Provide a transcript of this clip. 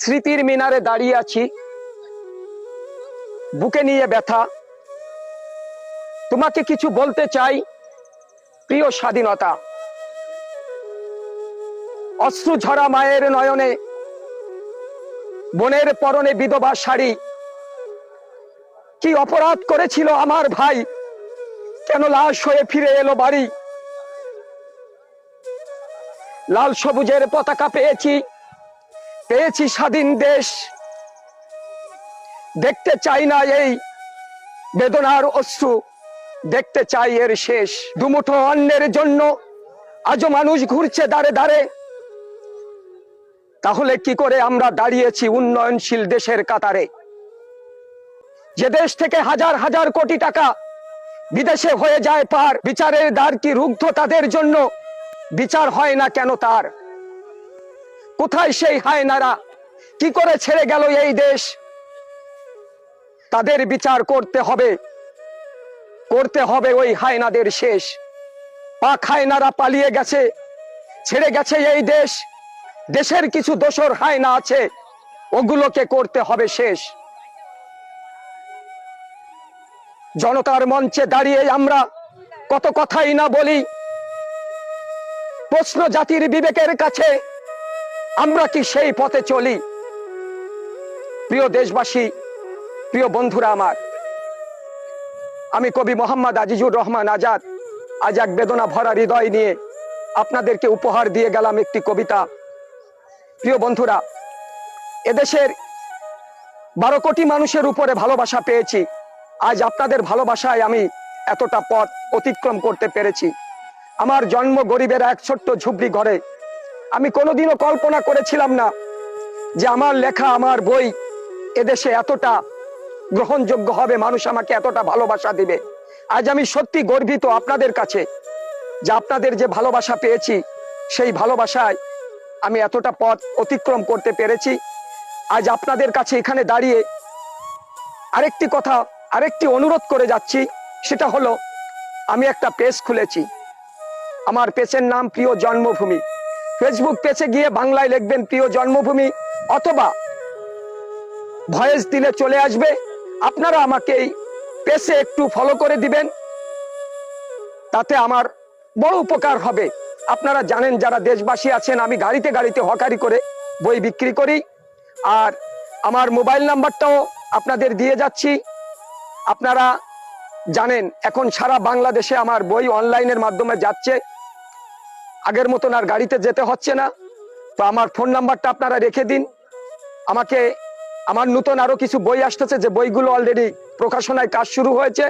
স্মৃতির মিনারে দাঁড়িয়ে আছি। বুকে নিয়ে ব্যথা। তোমাকে কিছু বলতে চাই, প্রিয় স্বাধীনতা। অশ্রু ঝরা মায়ের নয়নে, বোনের পরনে বিধবা শাড়ি। কি অপরাধ করেছিল আমার ভাই? কেন লাশ হয়ে ফিরে এলো বাড়ি? লাল সবুজের পতাকা পেয়েছি পেয়েছি স্বাধীন দেশ। দেখতে চাই না এই বেদনার অশ্রু, দেখতে চাই এর শেষ। দুমুঠো অন্যের জন্য আজও মানুষ ঘুরছে দাঁড়ে দাঁড়ে তাহলে কি করে আমরা দাঁড়িয়েছি উন্নয়নশীল দেশের কাতারে? যে দেশ থেকে হাজার হাজার কোটি টাকা বিদেশে হয়ে যায় পার, বিচারের দ্বার কি রুগ্ধ তাদের জন্য? বিচার হয় না কেন তার? কোথায় সেই হায়নারা? কি করে ছেড়ে গেল এই দেশ? তাদের বিচার করতে হবে। করতে হবে ওই হায়নাদের শেষ। পাক হায়নারা পালিয়ে গেছে, ছেড়ে গেছে এই দেশ। দেশের কিছু দোসর হায়না আছে, ওগুলোকে করতে হবে শেষ। জনতার মঞ্চে দাঁড়িয়ে আমরা কত কথাই না বলি। প্রশ্ন জাতির বিবেকের কাছে আমরা কি সেই পথে চলি? প্রিয় দেশবাসী, প্রিয় বন্ধুরা আমার, আমি কবি মোহাম্মদ আজিজুর রহমান আজাদ। আজ এক বেদনা ভরা হৃদয় নিয়ে আপনাদেরকে উপহার দিয়ে গেলাম একটি কবিতা। প্রিয় বন্ধুরা, এদেশের বারো কোটি মানুষের উপরে ভালোবাসা পেয়েছি। আজ আপনাদের ভালোবাসায় আমি এতটা পথ অতিক্রম করতে পেরেছি। আমার জন্ম গরিবের এক ছোট্ট ঝুপড়ি ঘরে। আমি কোনোদিনও কল্পনা করেছিলাম না যে আমার লেখা, আমার বই এদেশে এতটা গ্রহণযোগ্য হবে, মানুষ আমাকে এতটা ভালোবাসা দিবে। আজ আমি সত্যি গর্বিত আপনাদের কাছে যে আপনাদের যে ভালোবাসা পেয়েছি, সেই ভালোবাসায় আমি এতটা পথ অতিক্রম করতে পেরেছি। আজ আপনাদের কাছে এখানে দাঁড়িয়ে আরেকটি কথা, আরেকটি অনুরোধ করে যাচ্ছি, সেটা হলো, আমি একটা পেজ খুলেছি। আমার পেজের নাম প্রিয় জন্মভূমি। ফেসবুক পেজে গিয়ে বাংলায় লিখবেন প্রিয় জন্মভূমি, অথবা ভয়েস দিলে চলে আসবে। আপনারা আমাকে এই পেজে একটু ফলো করে দিবেন। তাতে আমার বড় উপকার হবে। আপনারা জানেন, যারা দেশবাসী আছেন, আমি গাড়িতে গাড়িতে হকারি করে বই বিক্রি করি। আর আমার মোবাইল নাম্বারটাও আপনাদের দিয়ে যাচ্ছি। আপনারা জানেন, এখন সারা বাংলাদেশে আমার বই অনলাইনের মাধ্যমে যাচ্ছে। আগের মতন আর গাড়িতে যেতে হচ্ছে না। তো আমার ফোন নাম্বারটা আপনারা রেখে দিন। আমাকে, আমার নতুন আরও কিছু বই আসতেছে, যে বইগুলো অলরেডি প্রকাশনায় কাজ শুরু হয়েছে।